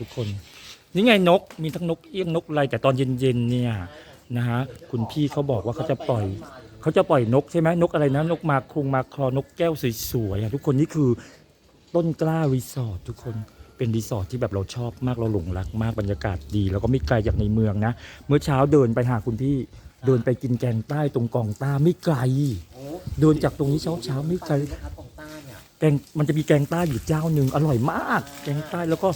ทุกคน นี่ไงนกมีทั้งนกเอี้ยงนกอะไรแต่ตอนเย็นๆเนี่ยนะฮะคุณพี่เขาบอกว่าเขาจะปล่อยเขาจะปล่อยนกใช่ไหมนกอะไรนะนกมาครุงมาคลอนกแก้วสวยๆอะทุกคนนี่คือต้นกล้ารีสอร์ททุกคนเป็นรีสอร์ทที่แบบเราชอบมากเราหลงรักมากบรรยากาศดี แล้วก็ไม่ไกลจากในเมืองนะ เมื่อเช้าเดินไปหาคุณพี่เดินไปกินแกงใต้ตรงกองต้าไม่ไกล เดินจากตรงนี้เช้าเช้าๆไม่ไกลนะคะของตาเนี่ยแกงมันจะมีแกงใต้อยู่เจ้าหนึ่งอร่อยมาก แกงใต้แล้วก็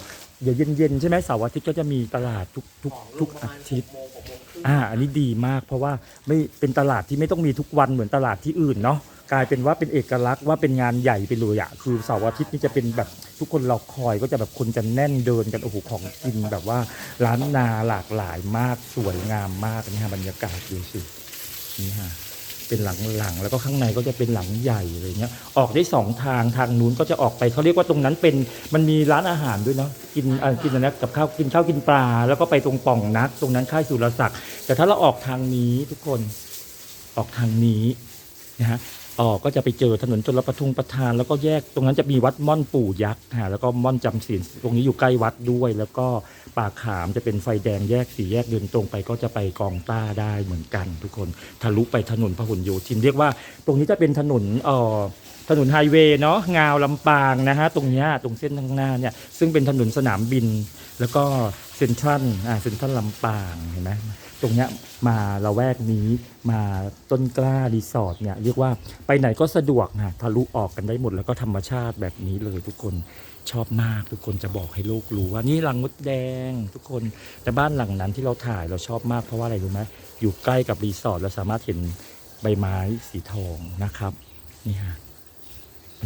เดี๋ยวเย็นๆใช่ไหมเสาร์อาทิตย์ก็จะมีตลาดทุกทุกทุกอาทิตย์โมงหกโมงครึ่งอ่า อันนี้ดีมากเพราะว่าไม่เป็นตลาดที่ไม่ต้องมีทุกวันเหมือนตลาดที่อื่นเนาะกลายเป็นว่าเป็นเอกลักษณ์ว่าเป็นงานใหญ่ไปเลยอะคือเสาร์อาทิตย์นี่จะเป็นแบบทุกคนรอคอยก็จะแบบคนจะแน่นเดินกันโอ้โหของกินแบบว่าร้านนาหลากหลายมากสวยงามมากนี่ฮะบรรยากาศดูสินี่ฮะ เป็นหลังๆแล้วก็ข้างในก็จะเป็นหลังใหญ่อะไรเงี้ยออกได้สองทางทางนู้นก็จะออกไปเขาเรียกว่าตรงนั้นเป็นมันมีร้านอาหารด้วยเนาะกินอ่อกินอะไรนะกับข้าวกินข้าวกินปลา แล้วก็ไปตรงป่องนัก ตรงนั้นค่ายสุรศักดิ์แต่ถ้าเราออกทางนี้ทุกคนออกทางนี้นะฮะออกก็จะไปเจอถนนชลประทุงประทาน แล้วก็แยกตรงนั้นจะมีวัดม่อนปู่ยักษ์ฮะแล้วก็ม่อนจำศีลตรงนี้อยู่ใกล้วัดด้วย แล้วก็ ปากขามจะเป็นไฟแดงแยกสี่แยกเดินตรงไปก็จะไปกองต้าได้เหมือนกัน ทุกคนทะลุไปถนนพหลโยธินเรียกว่า ตรงนี้จะเป็นถนนเอ่อ ถนนไฮเวย์เนาะงาวลำปางนะฮะตรงนี้ตรงเส้นข้างหน้าเนี่ยซึ่งเป็นถนนสนามบิน แล้วก็เซ็นทรัลอ่าเซ็นทรัลลำปางเห็นไหมตรงเนี้ยมาละแวกนี้มาต้นกล้ารีสอร์ทเนี่ยเรียกว่าไปไหนก็สะดวกนะทะลุออกกันได้หมดแล้วก็ธรรมชาติแบบนี้เลยทุกคนชอบมากทุกคนจะบอกให้โลกรู้ว่านี่รังมดแดงทุกคนแต่บ้านหลังนั้นที่เราถ่ายเราชอบมากเพราะว่าอะไรรู้ไหมอยู่ใกล้กับรีสอร์ทเราสามารถเห็นใบไม้สีทองนะครับนี่ฮะ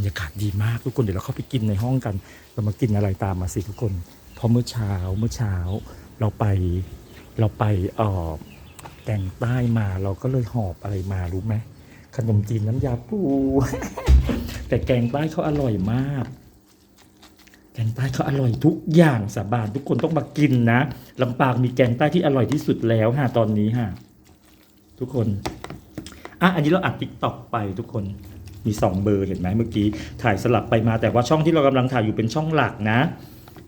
รรยากาศดีมากทุกคนเดี๋ยวเราเข้าไปกินในห้องกัน เรามากินอะไรตามมาสิทุกคนพอเมื่อเช้าเมื่อเช้า เราไปเราไปเออแกงใต้มาเราก็เลยหอบอะไรมารู้ไหมขนมจีนน้ำยาปู แต่แกงใต้เขาอร่อยมาก แกงใต้เขาอร่อยทุกอย่างสาบานทุกคนต้องมากินนะลำปางมีแกงใต้ที่อร่อยที่สุดแล้วฮะตอนนี้ฮะทุกคนอะอันนี้เราอัดติ๊กต็อกไปทุกคน มีสองเบอร์เห็นไหมเมื่อกี้ ถ่ายสลับไปมาแต่ว่าช่องที่เรากำลังถ่ายอยู่เป็นช่องหลักนะ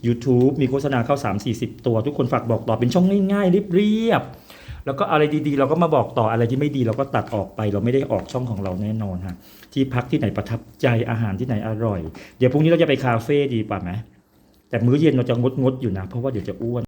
YouTube มีโฆษณาเข้า 3 4 0 ตัว ทุกคนฝากบอกต่อเป็นช่องง่ายๆเรียบๆแล้วก็อะไรดีๆ เราก็มาบอกต่ออะไรที่ไม่ดีเราก็ตัดออกไป เราไม่ได้ออกช่องของเราแน่นอนฮะที่พักที่ไหนประทับใจอาหารที่ไหนอร่อย เดี๋ยวพรุ่งนี้เราจะไปคาเฟ่ดีป่ะไหมแต่มื้อเย็นเราจะงดๆอยู่นะ เพราะว่าเดี๋ยวจะอ้วน